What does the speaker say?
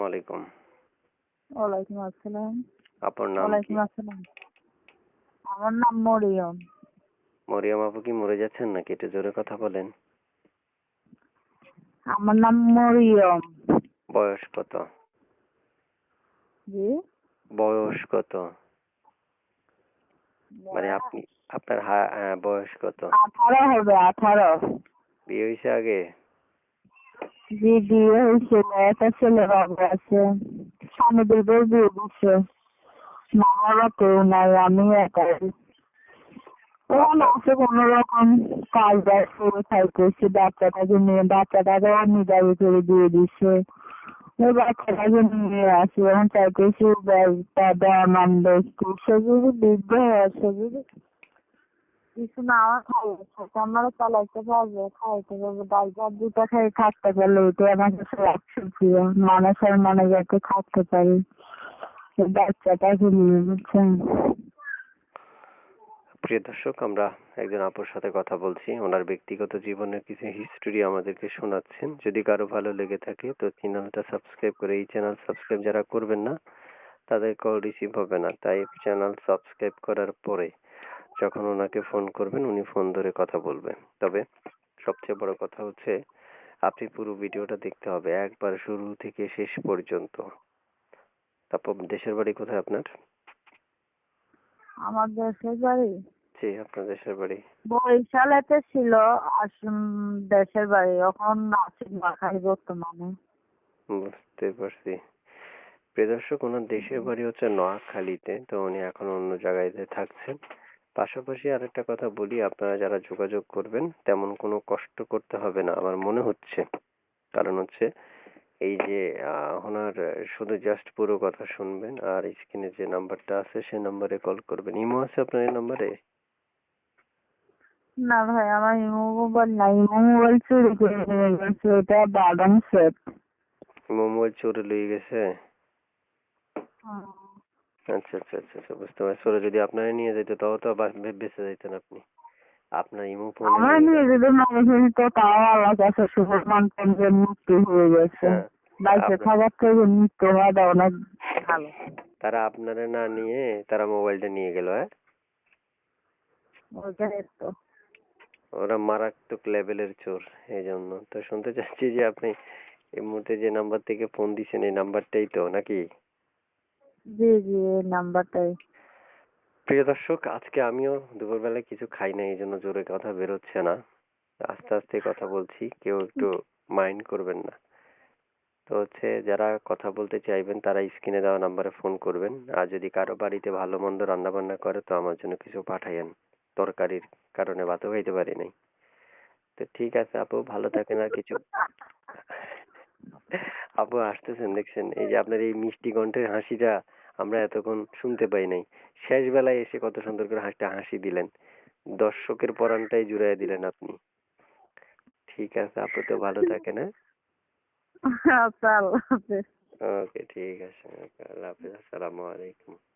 ওয়ালাইকুম ওয়ালাইকুম আসসালাম। আপনার নাম ওয়ালাইকুম আসসালাম। আমার নাম মরিয়ম। মরিয়ম আপু কি মরে যাচ্ছেন নাকি? একটু জোরে কথা বলেন। আমার নাম মরিয়ম। বয়স কত? জি। বয়স কত? মানে আপনি আপনার বয়স কত? আঠারো হবে আঠারো। বিয়ে হয়েছে আগে? জি বিয়ে হয়েছে একটা ছেলে বাবা আছে স্বামী দুটোর বিয়ে দিচ্ছে মা বাবা কেউ নাই আমি একাই ওখানে আছে কোনো রকম কাজ বাজ করে খাইতেছি বাচ্চাটাকে নিয়ে বাচ্চাটাকে নিদাবি করে দিয়ে দিচ্ছে ওই বাচ্চাটাকে নিয়ে আসি এখন চাইতেছি দাদা আনন্দ একটু সেগুলো বৃদ্ধ হয়ে আছে বুঝলি কিছু না আমার আমরা চালাইতে পারব, খাইতে পারব। ডাল ভাত দুটো খেয়ে থাকতে পারলে আমার কাছে প্রিয়। মানুষের মনে যাতে থাকতে পারি। এই বাচ্চাটাকে নিয়ে বুঝছেন প্রিয় দর্শক, আমরা একজন আপুর সাথে কথা বলছি। ওনার ব্যক্তিগত জীবনের কিছু হিস্টোরি আমাদেরকে শোনাচ্ছেন। যদি কারও ভালো লেগে থাকে, তো চ্যানেলটা সাবস্ক্রাইব করে এই চ্যানেল সাবস্ক্রাইব যারা করবেন না, তাদের কল রিসিভ হবে না। তাই চ্যানেল সাবস্ক্রাইব করার পরে যখন ওনাকে ফোন করবেন উনি ফোন ধরে কথা বলবেন। তবে সবচেয়ে বড় কথা হচ্ছে আপনি পুরো ভিডিওটা দেখতে হবে একবার শুরু থেকে শেষ পর্যন্ত। তারপর দেশের বাড়ি কোথায় আপনার? আমার দেশের বাড়ি? জি আপনার দেশের বাড়ি। বরিশালেতে ছিল আসুন দেশের বাড়ি। এখন আছি নোয়াখালী বর্তমানে। বুঝতে পারছি। প্রিয় দর্শক ওনার দেশের বাড়ি হচ্ছে নোয়াখালীতে তো উনি এখন অন্য জায়গায় থাকছেন। পাশাপাশি আরেকটা কথা বলি আপনারা যারা যোগাযোগ করবেন তেমন কোনো কষ্ট করতে হবে না আমার মনে হচ্ছে। কারণ হচ্ছে এই যে ওনার শুধু জাস্ট পুরো কথা শুনবেন আর স্ক্রিনে যে নাম্বারটা আছে সেই নাম্বারে কল করবেন। ইমো আছে আপনার এই নাম্বারে? না ভাই আমার ইমো মোবাইল নাই। ইমো মোবাইল চুরি করে নিয়ে গেছে ওটা বাদাম সেট ইমো মোবাইল চোরে লয়ে গেছে? আচ্ছা আচ্ছা আচ্ছা আচ্ছা বুঝতে পারছি। ওরা যদি আপনারা নিয়ে যেত তাও তো বে- বেঁচে যাইতেন আপনি। আপনার ইমো ফোন আমরা নিয়ে যদি তো তাও আল্লাহ কাছে যে মৃত্যু হয়ে গেছে। হ্যাঁ বাইকে আপনার- থাকার থেকে মৃত্যু হওয়াটা অনেক ভালো। তারা আপনারে না নিয়ে তারা মোবাইলটা নিয়ে গেল হ্যাঁ? ওইটাই তো। ওরা মারাত্মক লেভেলের চোর এই জন্য তো শুনতে চাচ্ছি যে আপনি এই মুহূর্তে যে নাম্বার থেকে ফোন দিছেন এই নাম্বারটাই তো নাকি? জি জি, এই নাম্বারটাই। প্রিয় দর্শক, আজকে আমিও দুপুরবেলায় কিছু খাই না এই জন্য জোরে কথা বেরোচ্ছে না। আস্তে আস্তে কথা বলছি, কেউ একটু মাইন্ড করবেন না। তো হচ্ছে, যারা কথা বলতে চাইবেন, তারা স্ক্রিনে দেওয়া নাম্বারে ফোন করবেন। আর যদি কারও বাড়িতে ভালো মন্দ রান্না বান্না করে, তো আমার জন্য কিছু পাঠাইয়েন তরকারির কারণে ভাতও খাইতে পারি নাই। তো ঠিক আছে আপু, ভালো থাকেন আর কিছু আপু আসতেছেন দেখছেন এই যে আপনার এই মিষ্টি কণ্ঠের হাসিটা আমরা এতক্ষণ শুনতে পাই নাই। শেষ বেলায় এসে কত সুন্দর করে হাসটা হাসি দিলেন। দর্শকের পরানটাই জুড়াই দিলেন আপনি। ঠিক আছে আপু তো ভালো থাকেন হ্যাঁ? আচ্ছা আল্লাহ হাফেজ। ওকে ঠিক আছে আল্লাহ হাফিজ আসসালামু আলাইকুম।